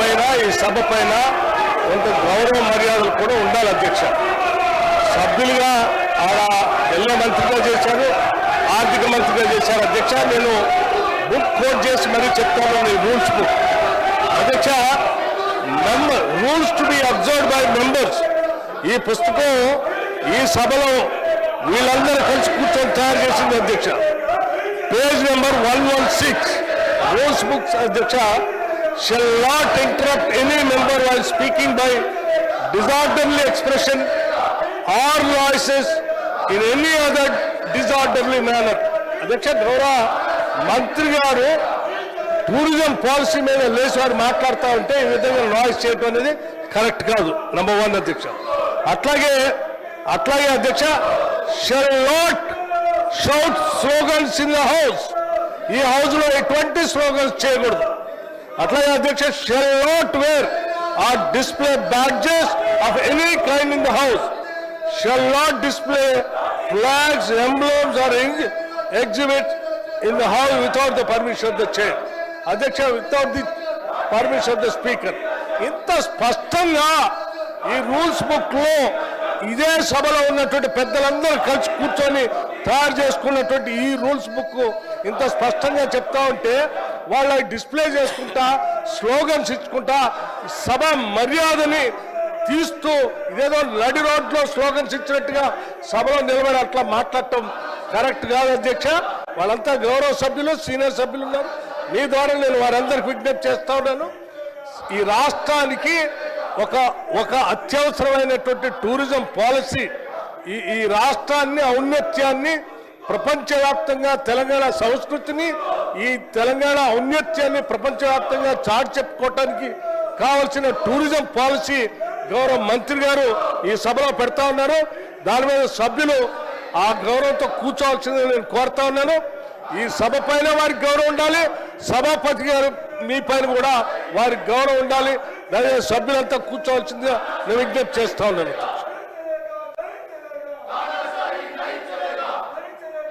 పైన ఈ సభ పైన కొంత గౌరవ మర్యాదలు కూడా ఉండాలి అధ్యక్ష. సభ్యులుగా ఆడ ఎల్లో మంత్రిగా చేశారు ఆర్థిక మంత్రిగా చేశారు. అధ్యక్ష నేను బుక్ కోట్ చేసి మరీ చెప్తాను ఈ రూల్స్ బుక్ అధ్యక్ష member rules to be observe by members ఈ పుస్తకం ఈ సభలో వీళ్ళందరూ కలిసి కూర్చొని తయారు చేసింది అధ్యక్ష. Page number one one six. Rules books అధ్యక్ష shall not interrupt any member while speaking by disorderly expression or voices in any other disorderly manner. అధ్యక్ష గౌరవ మంత్రి గారు టూరిజం పాలసీ మీద లేచి వారు మాట్లాడుతూ ఉంటే ఈ విధంగా నాయిస్ చేయటం అనేది కరెక్ట్ కాదు నంబర్ వన్ అధ్యక్ష. అట్లాగే అట్లాగే అధ్యక్ష shall not shout slogans in the house ఈ హౌస్లో ఎటువంటి స్లోగన్స్ చేయకూడదు. అట్లాగే అధ్యక్ష shall not wear or display badges of any kind in the house shall not display flags emblems or exhibit in the house without the permission of the chair అధ్యక్ష without the permission of the speaker ఇంత స్పష్టంగా ఈ rules బుక్లో ఇదే సభలో ఉన్నటువంటి పెద్దలందరూ కలిసి కూర్చొని తయారు చేసుకున్నటువంటి ఈ రూల్స్ బుక్ ఇంత స్పష్టంగా చెప్తా ఉంటే వాళ్ళ డిస్ప్లే చేసుకుంటా స్లోగన్స్ ఇచ్చుకుంటా సభ మర్యాదని తీస్తూ ఇదేదో నడి రోడ్లో స్లోగన్స్ ఇచ్చినట్టుగా సభలో నిలబడి అట్లా మాట్లాడటం కరెక్ట్ కాదు అధ్యక్ష. వాళ్ళంతా గౌరవ సభ్యులు సీనియర్ సభ్యులు ఉన్నారు. మీ ద్వారా నేను వారందరికి విజ్ఞప్తి చేస్తా ఉన్నాను. ఈ రాష్ట్రానికి ఒక ఒక అత్యవసరమైనటువంటి టూరిజం పాలసీ ఈ ఈ రాష్ట్రాన్ని ఔన్నత్యాన్ని ప్రపంచవ్యాప్తంగా తెలంగాణ సంస్కృతిని ఈ తెలంగాణ ఔన్నత్యాన్ని ప్రపంచవ్యాప్తంగా చాటి చెప్పుకోవటానికి కావలసిన టూరిజం పాలసీ గౌరవ మంత్రి గారు ఈ సభలో పెడతా ఉన్నారు దాని మీద సభ్యులు ఆ గౌరవంతో కూర్చోవాల్సిందని నేను కోరుతా ఉన్నాను. ఈ సభ పైన వారికి గౌరవం ఉండాలి. సభాపతి గారు మీ పైన కూడా వారికి గౌరవం ఉండాలి. దాని మీద సభ్యులంతా కూర్చోవాల్సిందిగా నేను విజ్ఞప్తి చేస్తా ఉన్నాను.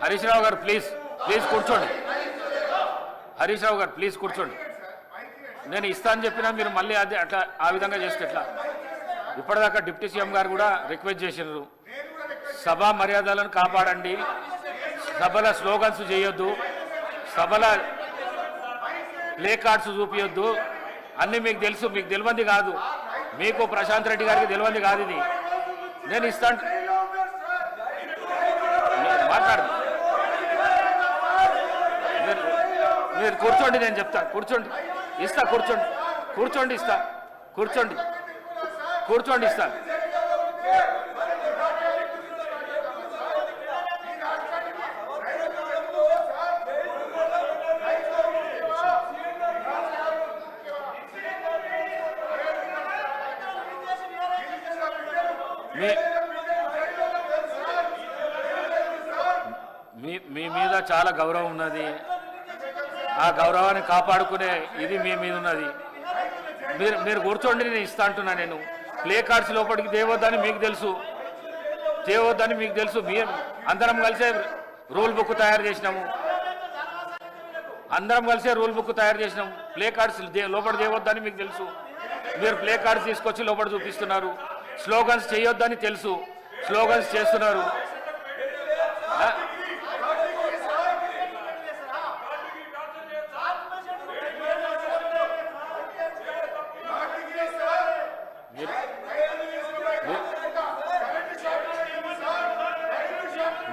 హరీష్ రావు గారు ప్లీజ్ ప్లీజ్ కూర్చోండి. హరీష్ రావు గారు ప్లీజ్ కూర్చోండి. నేను ఇస్తా అని చెప్పినా మీరు మళ్ళీ అదే అట్లా ఆ విధంగా చేస్తే ఎట్లా? ఇప్పటిదాకా డిప్యూటీ సీఎం గారు కూడా రిక్వెస్ట్ చేసినారు సభా మర్యాదలను కాపాడండి. సభల స్లోగన్స్ చేయొద్దు. సభల ప్లే కార్డ్స్ చూపించొద్దు అన్నీ మీకు తెలుసు మీకు తెలియంది కాదు. మీకు ప్రశాంత్ రెడ్డి గారికి తెలియంది కాదు ఇది. నేను ఇస్తాను మాట్లాడు. మీరు కూర్చోండి నేను చెప్తా కూర్చోండి. ఇస్తా కూర్చోండి. కూర్చోండి ఇస్తా. కూర్చోండి. కూర్చోండి ఇస్తా. మీ మీ మీ మీద చాలా గౌరవం ఉన్నది. ఆ గౌరవాన్ని కాపాడుకునే ఇది మీ మీద ఉన్నది. మీరు మీరు కూర్చోండి నేను ఇస్తా అంటున్నా నేను. ప్లే కార్డ్స్ లోపలికి తేవద్దని మీకు తెలుసు. తేవద్దని మీకు తెలుసు. మీ అందరం కలిసే రూల్ బుక్ తయారు చేసినాము. అందరం కలిసే రూల్ బుక్ తయారు చేసినాము. ప్లే కార్డ్స్ దే- లోపల చేయవద్దని మీకు తెలుసు. మీరు ప్లే కార్డ్స్ తీసుకొచ్చి లోపల చూపిస్తున్నారు. స్లోగన్స్ చేయొద్దని తెలుసు. స్లోగన్స్ చేస్తున్నారు.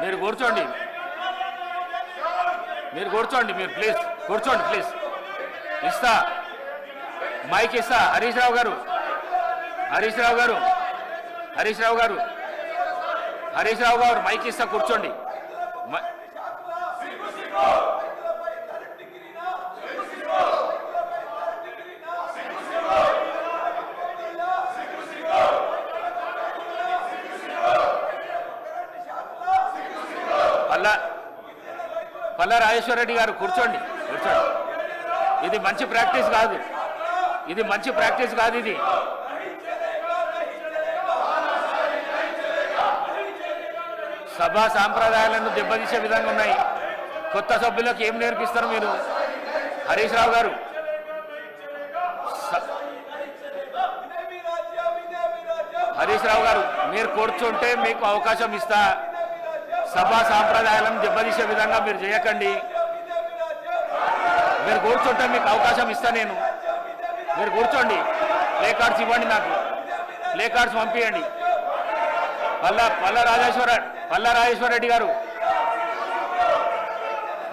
మీరు కూర్చోండి. మీరు కూర్చోండి మీరు ప్లీజ్ కూర్చోండి ప్లీజ్ ఇస్తా. మైక్ ఇస్తా. హరీష్ రావు గారు. హరీష్ రావు గారు. హరీష్ రావు గారు. హరీష్ రావు గారు మైక్ ఇస్తా కూర్చోండి. పల్ల రాజేశ్వరరెడ్డి గారు కూర్చోండి కూర్చోండి. ఇది మంచి ప్రాక్టీస్ కాదు. ఇది మంచి ప్రాక్టీస్ కాదు ఇది. సభా సాంప్రదాయాలను దెబ్బతీసే విధంగా ఉన్నాయి. కొత్త సభ్యులకు ఏం నేర్పిస్తారు మీరు? హరీష్ రావు గారు. హరీష్ రావు గారు మీరు కూర్చుంటే మీకు అవకాశం ఇస్తా. సభా సాంప్రదాయాలను దెబ్బతీసే విధంగా మీరు చేయకండి. మీరు కూర్చుంటే మీకు అవకాశం ఇస్తా నేను. మీరు కూర్చోండి. ప్లే కార్డ్స్ ఇవ్వండి నాకు. ప్లే కార్డ్స్ పంపించండి పల్ల పల్ల రాజేశ్వర పల్ల రాజేశ్వర రెడ్డి గారు.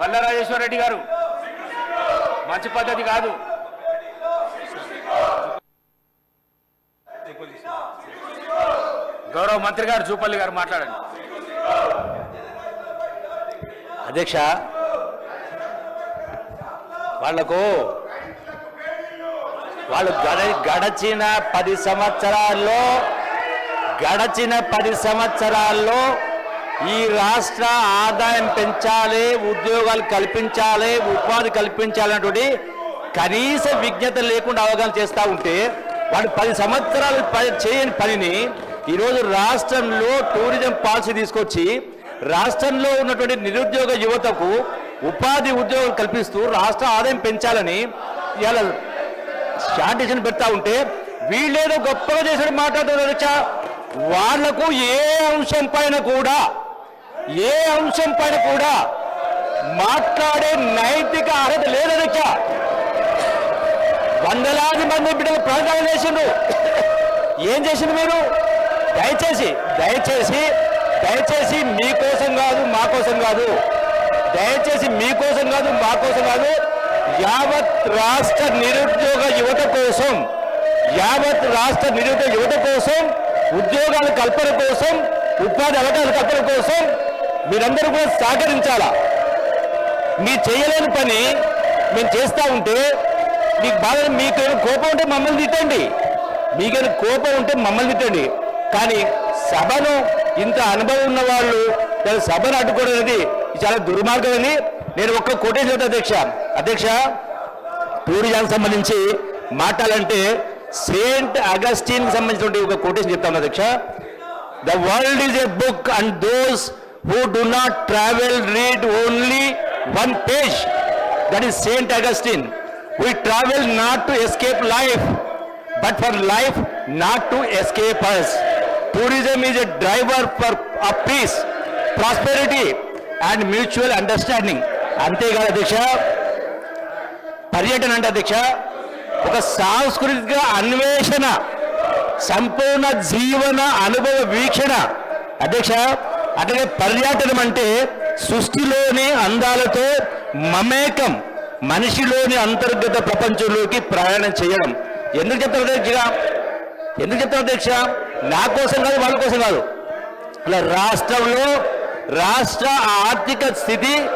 పల్ల రాజేశ్వర రెడ్డి గారు. మంచి పద్ధతి కాదు. గౌరవ మంత్రి గారు జూపల్లి గారు మాట్లాడండి. అధ్యక్ష. వాళ్ళకు వాళ్ళు గడ గడచిన పది సంవత్సరాల్లో గడచిన పది సంవత్సరాల్లో ఈ రాష్ట్ర ఆదాయం పెంచాలి ఉద్యోగాలు కల్పించాలి ఉపాధి కల్పించాలన్నటువంటి కనీస విజ్ఞత లేకుండా అవగాహన చేస్తూ ఉంటే వాళ్ళు పది సంవత్సరాలు చేయని పనిని ఈరోజు రాష్ట్రంలో టూరిజం పాలసీ తీసుకొచ్చి రాష్ట్రంలో ఉన్నటువంటి నిరుద్యోగ యువతకు ఉపాధి ఉద్యోగం కల్పిస్తూ రాష్ట్ర ఆదాయం పెంచాలని ఇలా శాంటిషన్ పెడతా ఉంటే వీళ్ళేదో గొప్పగా చేసిన మాట్లాడుతున్నారు అధ్యక్ష వాళ్ళకు ఏ అంశం పైన కూడా ఏ అంశం పైన కూడా మాట్లాడే నైతిక అర్హత లేదు వందలాది మంది బిడ్డలు ప్రాణాలు చేసిండ్రు ఏం చేసిండు మీరు? దయచేసి దయచేసి దయచేసి మీకోసం కాదు మా కోసం కాదు. దయచేసి మీకోసం కాదు మా కోసం కాదు. యావత్ రాష్ట్ర నిరుద్యోగ యువత కోసం యావత్ రాష్ట్ర నిరుద్యోగ యువత కోసం ఉద్యోగాల కల్పన కోసం ఉపాధి అవకాశాల కల్పన కోసం మీరందరూ కూడా సహకరించాలా? మీ చేయలేని పని మేము చేస్తూ ఉంటే మీకు బాధ మీకు కోపం ఉంటే మమ్మల్ని తిట్టండి. మీకేమైనా కోపం ఉంటే మమ్మల్ని తిట్టండి. కానీ సభను ఇంత అనుభవం ఉన్న వాళ్ళు సభను అడ్డుకోవడం అనేది చాలా దుర్మార్గం అని నేను ఒక్క కోటేశ్వర అధ్యక్ష. అధ్యక్ష టూరిజానికి సంబంధించి మాట్లాడాలంటే సెయింట్ అగస్టిన్ సంబంధించిన ఒక కొటేషన్ చెప్తాను అధ్యక్ష. The world is a book and those who do not travel read only one page. That is Saint Augustine. We travel not to escape life but for life not to escape us. Tourism is a driver for a peace prosperity and mutual understanding అంతేకాదు అధ్యక్ష పర్యటన అంటే అధ్యక్ష ఒక సాంస్కృతిక అన్వేషణ సంపూర్ణ జీవన అనుభవ వీక్షణ. అధ్యక్ష అట్లాగే పర్యటనం అంటే సృష్టిలోని అందాలతో మమేకం మనిషిలోని అంతర్గత ప్రపంచంలోకి ప్రయాణం చేయడం. ఎందుకు చెప్తారు అధ్యక్ష? ఎందుకు చెప్తారు అధ్యక్ష? నా కోసం కాదు వాళ్ళ కోసం కాదు. అలా రాష్ట్రంలో రాష్ట్ర ఆర్థిక స్థితి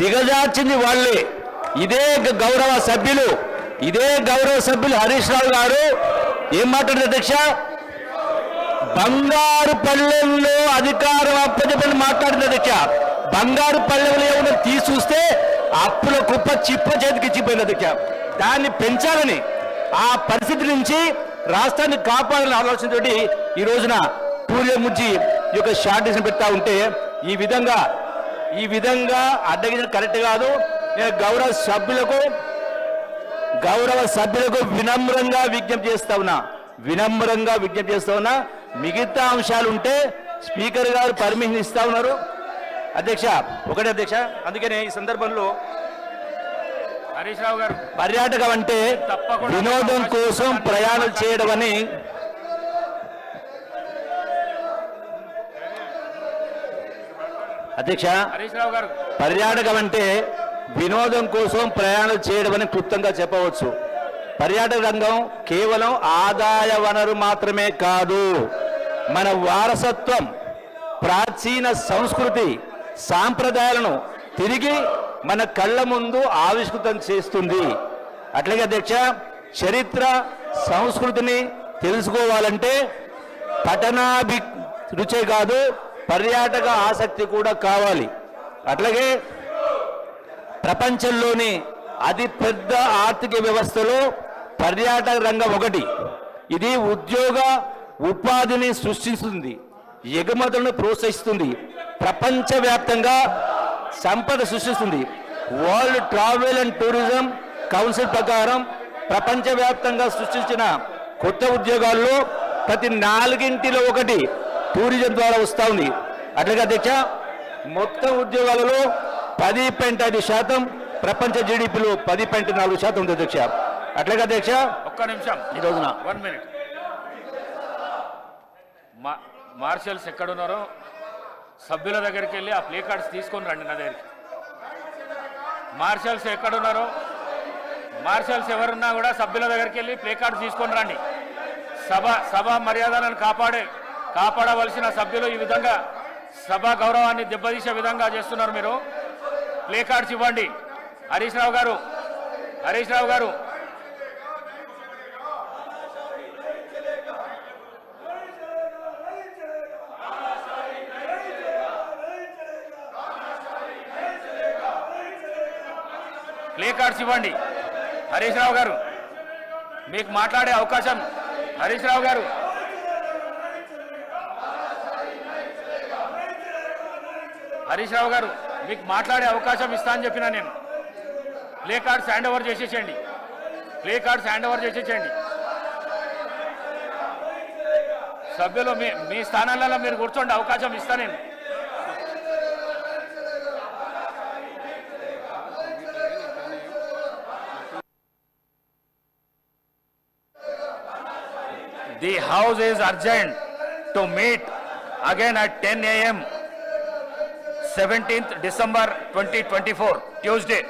దిగజార్చింది వాళ్ళే. ఇదే గ- గౌరవ సభ్యులు ఇదే గౌరవ సభ్యులు హరీష్ రావు గారు. ఏం మాట్లాడారు అధ్యక్ష? బంగారు పల్లెల్లో అధికారం అప్పచెప్పని మాట్లాడింది అధ్యక్ష. బంగారు పల్లెలు ఏమైనా తీసుస్తే అప్పుల కుప్ప చిప్ప చేతికి ఇచ్చిపోయింది అధ్యక్ష. దాన్ని పెంచాలని ఆ పరిస్థితి నుంచి రాష్ట్రాన్ని కాపాడాలని ఆలోచనతోటి ఈ రోజున టూరిజం నుంచి ఈ యొక్క షార్టేజ్ పెడతా ఉంటే ఈ విధంగా ఈ విధంగా అడ్డగించడం కరెక్ట్ కాదు. నేను గౌరవ సభ్యులకు గౌరవ సభ్యులకు వినమ్రంగా విజ్ఞప్తి చేస్తా ఉన్నా. వినమ్రంగా విజ్ఞప్తి చేస్తా ఉన్నా. మిగతా అంశాలు ఉంటే స్పీకర్ గారు పర్మిషన్ ఇస్తా ఉన్నారు. అధ్యక్ష ఒకటే అధ్యక్ష అందుకనే ఈ సందర్భంలో పర్యాటకం అంటే వినోదం కోసం ప్రయాణం చేయడం అని అధ్యక్ష పర్యాటకం అంటే వినోదం కోసం ప్రయాణం చేయడం అని క్లుప్తంగా చెప్పవచ్చు. పర్యాటక రంగం కేవలం ఆదాయ వనరు మాత్రమే కాదు మన వారసత్వం ప్రాచీన సంస్కృతి సాంప్రదాయాలను తిరిగి మన కళ్ళ ముందు ఆవిష్కృతం చేస్తుంది. అట్లాగే అధ్యక్ష చరిత్ర సంస్కృతిని తెలుసుకోవాలంటే పఠనాభి రుచే కాదు పర్యాటక ఆసక్తి కూడా కావాలి. అట్లాగే ప్రపంచంలోని అతి పెద్ద ఆర్థిక వ్యవస్థలో పర్యాటక రంగం ఒకటి. ఇది ఉద్యోగ ఉపాధిని సృష్టిస్తుంది ఎగుమతులను ప్రోత్సహిస్తుంది. ప్రపంచవ్యాప్తంగా సంపద సృష్టిస్తుంది. World travel and tourism council ప్రకారం ప్రపంచవ్యాప్తంగా సృష్టించిన కొత్త ఉద్యోగాల్లో ప్రతి నాలుగింటిలో ఒకటి టూరిజం ద్వారా వస్తూ ఉంది. అట్లాగే అధ్యక్ష మొత్తం ఉద్యోగాలలో పది పాయింట్ ఐదు శాతం ప్రపంచ జీడిపిలో పది పాయింట్ నాలుగు శాతం ఉంది అధ్యక్ష. అట్లాగే అధ్యక్ష ఒక్క నిమిషం. ఈ రోజున. వన్ మినిట్ మార్షల్స్ ఎక్కడున్నారో సభ్యుల దగ్గరికి వెళ్ళి ఆ ప్లే కార్డ్స్ తీసుకొని రండి నా దగ్గరికి. మార్షల్స్ ఎక్కడున్నారో? మార్షల్స్ ఎవరున్నా కూడా సభ్యుల దగ్గరికి వెళ్ళి ప్లే కార్డ్స్ తీసుకొని రండి. సభ సభ మర్యాదలను కాపాడే కాపాడవలసిన సభ్యులు ఈ విధంగా సభ గౌరవాన్ని దెబ్బతీసే విధంగా చేస్తున్నారు మీరు. ప్లే కార్డ్స్ ఇవ్వండి. హరీష్ రావు గారు హరీష్ రావు గారు ప్లే కార్డ్స్ ఇవ్వండి. హరీష్ రావు గారు మీకు మాట్లాడే అవకాశం. హరీష్ రావు గారు. హరీష్ రావు గారు మీకు మాట్లాడే అవకాశం ఇస్తా అని చెప్పినా నేను. ప్లే కార్డ్స్ హ్యాండ్ ఓవర్ చేసేసేయండి. ప్లే కార్డ్స్ హ్యాండ్ ఓవర్ చేసేసేయండి. సభ్యులు మీ మీ స్థానాలలో మీరు కూర్చోండి అవకాశం ఇస్తా నేను. The house is urgent to meet again at 10 a.m. 17th December 2024, Tuesday.